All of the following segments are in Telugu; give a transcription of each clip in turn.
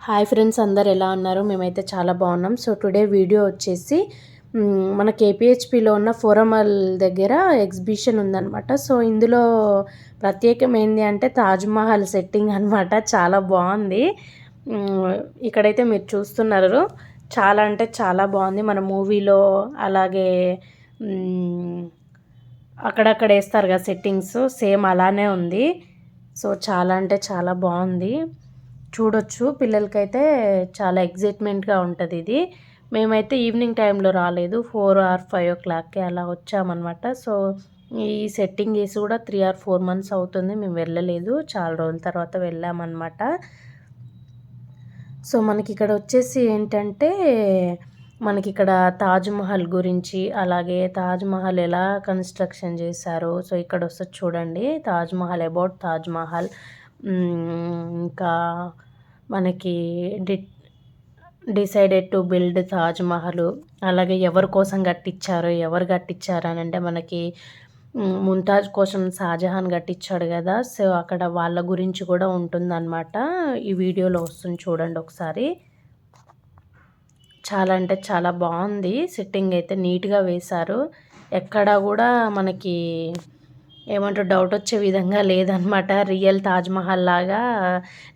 హాయ్ ఫ్రెండ్స్ అందరు ఎలా ఉన్నారు? మేమైతే చాలా బాగున్నాం. సో టుడే వీడియో వచ్చేసి మన కేపిహెచ్పిలో ఉన్న ఫోరమల్ దగ్గర ఎగ్జిబిషన్ ఉందనమాట సో ఇందులో ప్రత్యేకం ఏంటి అంటే తాజ్మహల్ సెట్టింగ్ అనమాట చాలా బాగుంది. ఇక్కడైతే మీరు చూస్తున్నారు. చాలా అంటే చాలా బాగుంది. మన మూవీలో అలాగే అక్కడక్కడ వేస్తారు కదా సెట్టింగ్స్. సేమ్ అలానే ఉంది. సో చాలా అంటే చాలా బాగుంది. చూడొచ్చు. పిల్లలకైతే చాలా ఎగ్జైట్మెంట్గా ఉంటుంది ఇది. మేమైతే ఈవినింగ్ టైంలో రాలేదు. ఫోర్ ఆర్ ఫైవ్ ఓ క్లాక్కి అలా వచ్చామన్నమాట. సో ఈ సెట్టింగ్ వేసి కూడా త్రీ ఆర్ ఫోర్ మంత్స్ అవుతుంది. మేము వెళ్ళలేదు. చాలా రోజుల తర్వాత వెళ్ళామన్నమాట. సో మనకి ఇక్కడ వచ్చేసి ఏంటంటే మనకి ఇక్కడ తాజ్మహల్ గురించి అలాగే తాజ్మహల్ ఎలా కన్స్ట్రక్షన్ చేశారు సో ఇక్కడ వస్తుంది చూడండి. తాజ్మహల్ అబౌట్ తాజ్మహల్. ఇంకా మనకి డి డిసైడెడ్ టు బిల్డ్ తాజ్మహల్ అలాగే ఎవరి కోసం కట్టించారు ఎవరు కట్టించారు అని అంటే మనకి ముంతాజ్ కోసం షాజహాన్ కట్టించాడు కదా. సో అక్కడ వాళ్ళ గురించి కూడా ఉంటుందన్నమాట. ఈ వీడియోలో వస్తుంది చూడండి ఒకసారి. చాలా అంటే చాలా బాగుంది. సిట్టింగ్ అయితే నీట్గా వేశారు. ఎక్కడ కూడా మనకి ఏమంటారు డౌట్ వచ్చే విధంగా లేదనమాట రియల్ తాజ్మహల్ లాగా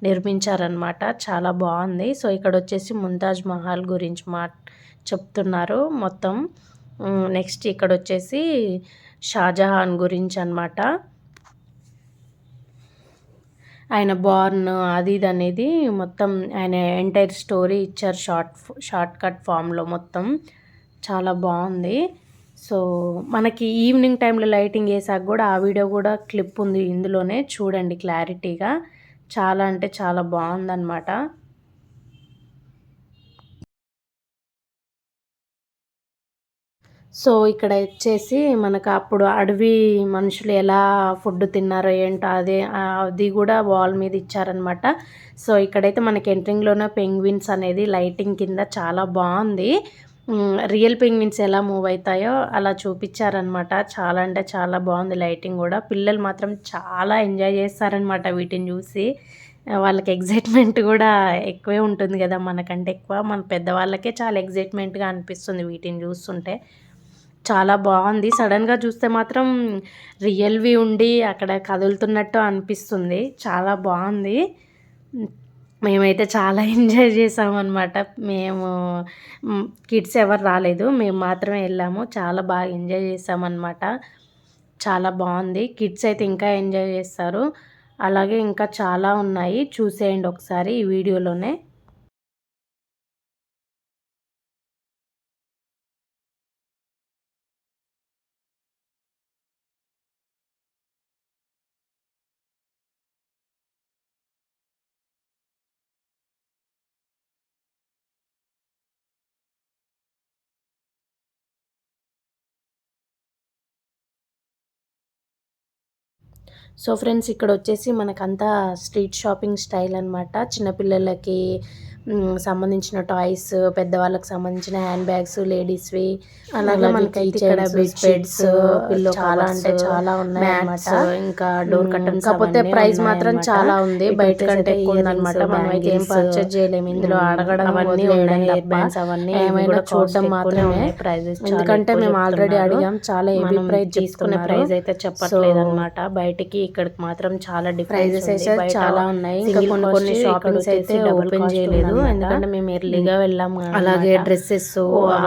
నిర్మించారనమాట చాలా బాగుంది. సో ఇక్కడ వచ్చేసి ముంతాజ్ మహల్ గురించి మా చెప్తున్నారు మొత్తం. నెక్స్ట్ ఇక్కడ వచ్చేసి షాజహాన్ గురించి అనమాట ఆయన బార్న్ అది ఇది అనేది మొత్తం ఆయన ఎంటైర్ స్టోరీ ఇచ్చారు షార్ట్ షార్ట్ కట్ ఫామ్లో మొత్తం. చాలా బాగుంది. సో మనకి ఈవినింగ్ టైంలో లైటింగ్ వేసాక కూడా ఆ వీడియో కూడా క్లిప్ ఉంది ఇందులోనే చూడండి క్లారిటీగా. చాలా అంటే చాలా బాగుందన్నమాట. సో ఇక్కడ వచ్చేసి మనకు అప్పుడు అడవి మనుషులు ఎలా ఫుడ్ తిన్నారో ఏంటో అదే అది కూడా వాల్ మీద ఇచ్చారనమాట సో ఇక్కడైతే మనకి ఎంట్రింగ్లోనే పెంగ్విన్స్ అనేది లైటింగ్ కింద చాలా బాగుంది. రియల్ పెంగ్విన్స్ ఎలా మూవ్ అవుతాయో అలా చూపించారనమాట చాలా అంటే చాలా బాగుంది లైటింగ్ కూడా. పిల్లలు మాత్రం చాలా ఎంజాయ్ చేస్తారనమాట వీటిని చూసి. వాళ్ళకి ఎగ్జైట్మెంట్ కూడా ఎక్కువే ఉంటుంది కదా మనకంటే ఎక్కువ. మన పెద్దవాళ్ళకే చాలా ఎగ్జైట్మెంట్గా అనిపిస్తుంది వీటిని చూస్తుంటే. చాలా బాగుంది. సడన్గా చూస్తే మాత్రం రియల్వి ఉండి అక్కడ కదులుతున్నట్టు అనిపిస్తుంది. చాలా బాగుంది. మేమైతే చాలా ఎంజాయ్ చేసామన్నమాట. మేము కిడ్స్ ఎవరు రాలేదు. మేము మాత్రమే వెళ్ళాము. చాలా బాగా ఎంజాయ్ చేసామన్నమాట. చాలా బాగుంది. కిడ్స్ అయితే ఇంకా ఎంజాయ్ చేస్తారు. అలాగే ఇంకా చాలా ఉన్నాయి. చూసేయండి ఒకసారి ఈ వీడియోలోనే. సో ఫ్రెండ్స్ ఇక్కడ వచ్చేసి మనకంతా స్ట్రీట్ షాపింగ్ స్టైల్ అనమాట చిన్నపిల్లలకి సంబంధించిన టాయ్స్ పెద్దవాళ్ళకి సంబంధించిన హ్యాండ్ బ్యాగ్స్ లేడీస్వి అలాగే మనకి ఇక్కడ బెడ్ బెడ్స్ పిల్లో చాలా అంటే చాలా ఉన్నాయి అన్నమాట ఇంకా డోర్ కట్టన్స్ కాకపోతే ప్రైస్ మాత్రం చాలా ఉంది. బయట కంటే ఉందన్నమాట మనం అయితే ఏం పర్చేజ్ చేయలేము. ఇందులో అడగడం అవన్నీ బ్యాండ్స్ అవన్నీ ఏమైనా చూడడం మాత్రమే. ప్రైజెస్ ఎందుకంటే మేము ఆల్రెడీ అడిగాం చాలా హెవీ ప్రైస్ తీసుకునే ప్రైస్ అయితే చెప్పట్లేదు అనమాట బయటికి ఇక్కడికి మాత్రం చాలా డిఫరెన్సెస్ అయితే చాలా ఉన్నాయి. ఇంకా కొన్ని కొన్ని షాపింగ్స్ అయితే ఓపెన్ చేయలేదు. లేదు ఎందుకంటే మేము ఎర్లీగా వెళ్ళాము అలాగే డ్రెస్సెస్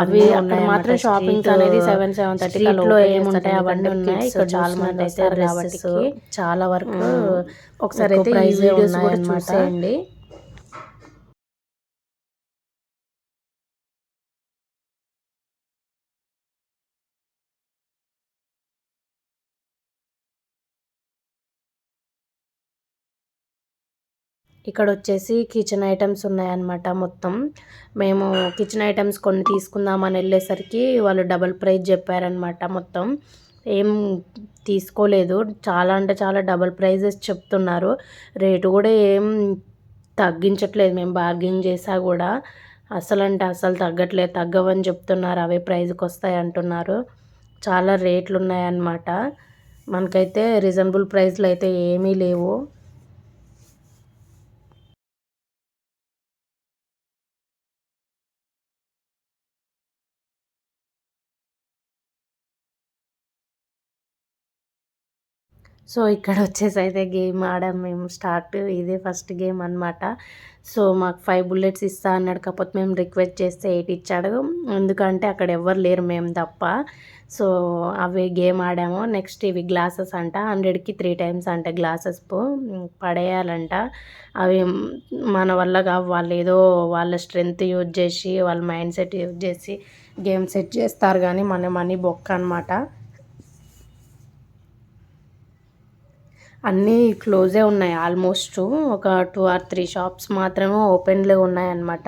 అవి అక్కడ మాత్రం షాపింగ్ అనేది సెవెన్ సెవెన్ థర్టీ లో ఏముంటాయి అవన్నీ ఉన్నాయి. ఇక్కడ చాలా మంది అయితే చాలా వరకు ఒకసారి అయితే వీడియోస్ కూడా చూసేయండి. ఇక్కడ వచ్చేసి కిచెన్ ఐటమ్స్ ఉన్నాయన్నమాట మొత్తం. మేము కిచెన్ ఐటమ్స్ కొన్ని తీసుకుందామని వెళ్ళేసరికి వాళ్ళు డబల్ ప్రైజ్ చెప్పారనమాట మొత్తం. ఏం తీసుకోలేదు. చాలా అంటే చాలా డబల్ ప్రైజెస్ చెప్తున్నారు. రేటు కూడా ఏం తగ్గించట్లేదు. మేము బార్గెన్ చేసా కూడా. అసలు అంటే అసలు తగ్గట్లేదు తగ్గవని చెప్తున్నారు. అవే ప్రైజ్కి వస్తాయి అంటున్నారు. చాలా రేట్లు ఉన్నాయన్నమాట. మనకైతే రీజనబుల్ ప్రైస్లో అయితే ఏమీ లేవు. సో ఇక్కడ వచ్చేసి అయితే గేమ్ ఆడాం మేము స్టార్ట్ ఇదే ఫస్ట్ గేమ్ అనమాట సో మాకు ఫైవ్ బుల్లెట్స్ ఇస్తా అన్నాడు. కాకపోతే మేము రిక్వెస్ట్ చేస్తే ఎయిట్ ఇచ్చాడు. ఎందుకంటే అక్కడ ఎవరు లేరు మేము తప్ప. సో అవి గేమ్ ఆడాము. నెక్స్ట్ ఇవి గ్లాసెస్ అంట. హండ్రెడ్కి త్రీ టైమ్స్ అంట గ్లాసెస్ పడేయాలంట. అవి మన వల్ల కావు. వాళ్ళు ఏదో వాళ్ళ స్ట్రెంగ్త్ యూజ్ చేసి వాళ్ళ మైండ్ సెట్ యూజ్ చేసి గేమ్ సెట్ చేస్తారు. కానీ మన మనీ బొక్క అనమాట అన్నీ క్లోజే ఉన్నాయి ఆల్మోస్ట్ ఒక టూ ఆర్ త్రీ షాప్స్ మాత్రమే ఓపెన్లో ఉన్నాయన్నమాట.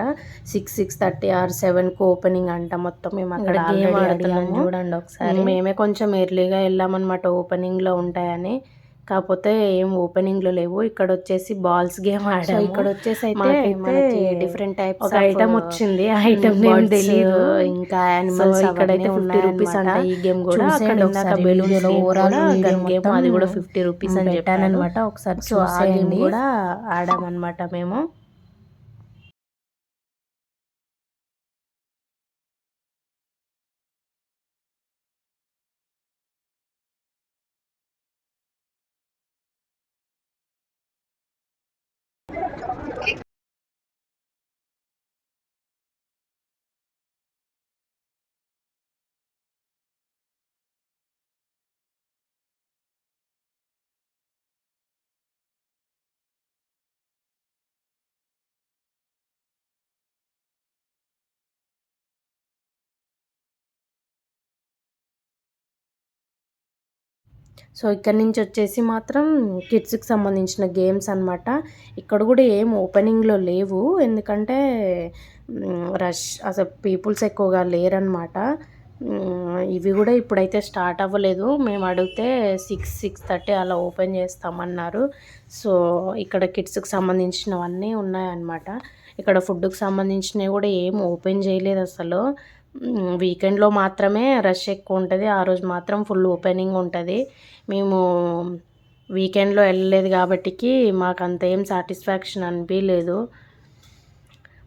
సిక్స్ సిక్స్ థర్టీ ఆర్ సెవెన్కి ఓపెనింగ్ అంట మొత్తం మేము అక్కడ గేమ్ ఆడుతున్నాం చూడండి ఒకసారి. మేమే కొంచెం ఎర్లీగా వెళ్ళామన్నమాట ఓపెనింగ్లో ఉంటాయని. కాకపోతే ఏం ఓపెనింగ్లో లేవు. ఇక్కడ వచ్చేసి బాల్స్ గేమ్ ఆడాము. ఇక్కడ వచ్చేసి అయితే డిఫరెంట్ టైప్ ఒక ఐటమ్ వచ్చింది. ఐటమ్ నేమ్ తెలియదు ఇంకా యానిమల్స్ ఇక్కడైతే ఫిఫ్టీ రూపీస్ అంట ఈ గేమ్ కూడా. అక్కడ ఇందాక బెలూన్స్ ఓవరాల్ గన్ గేమ్ అది కూడా ఫిఫ్టీ రూపీస్ అని చెప్పాను అనమాట ఒకసారి గేమ్ కూడా ఆడామన్నమాట మేము. సో ఇక్కడ నుంచి వచ్చేసి మాత్రం కిడ్స్కి సంబంధించిన గేమ్స్ అనమాట ఇక్కడ కూడా ఏం ఓపెనింగ్లో లేవు. ఎందుకంటే రష్ అసలు పీపుల్స్ ఎక్కువగా లేరనమాట ఇవి కూడా ఇప్పుడైతే స్టార్ట్ అవ్వలేదు. మేము అడిగితే సిక్స్ సిక్స్ థర్టీ అలా ఓపెన్ చేస్తామన్నారు. సో ఇక్కడ కిడ్స్కి సంబంధించినవన్నీ ఉన్నాయన్నమాట. ఇక్కడ ఫుడ్కి సంబంధించినవి కూడా ఏం ఓపెన్ చేయలేదు అసలు. వీకెండ్లో మాత్రమే రష్ ఎక్కువ ఉంటుంది. ఆ రోజు మాత్రం ఫుల్ ఓపెనింగ్ ఉంటుంది. మేము వీకెండ్లో వెళ్ళలేదు కాబట్టికి మాకు అంత ఏం సాటిస్ఫాక్షన్ అనిపించలేదు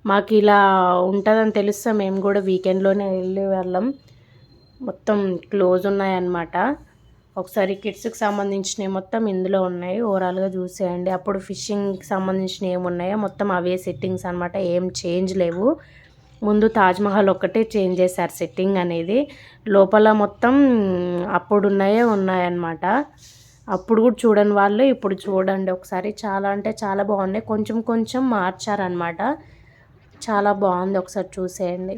మాకు ఇలా ఉంటుందని తెలుస్తా మేము కూడా వీకెండ్లోనే వెళ్ళే వాళ్ళం. మొత్తం క్లోజ్ ఉన్నాయన్నమాట. ఒకసారి కిడ్స్కి సంబంధించినవి మొత్తం ఇందులో ఉన్నాయి. ఓవరాల్గా చూసేయండి అప్పుడు ఫిషింగ్కి సంబంధించినవి ఏమున్నాయో మొత్తం అవే సెట్టింగ్స్ అనమాట ఏం చేంజ్ లేవు. ముందు తాజ్మహల్ ఒక్కటే చేంజ్ చేశారు సెట్టింగ్ అనేది. లోపల మొత్తం అప్పుడున్నాయే ఉన్నాయన్నమాట. అప్పుడు కూడా చూడని వాళ్ళు ఇప్పుడు చూడండి ఒకసారి. చాలా అంటే చాలా బాగున్నాయి. కొంచెం కొంచెం మార్చారనమాట చాలా బాగుంది ఒకసారి చూసేయండి.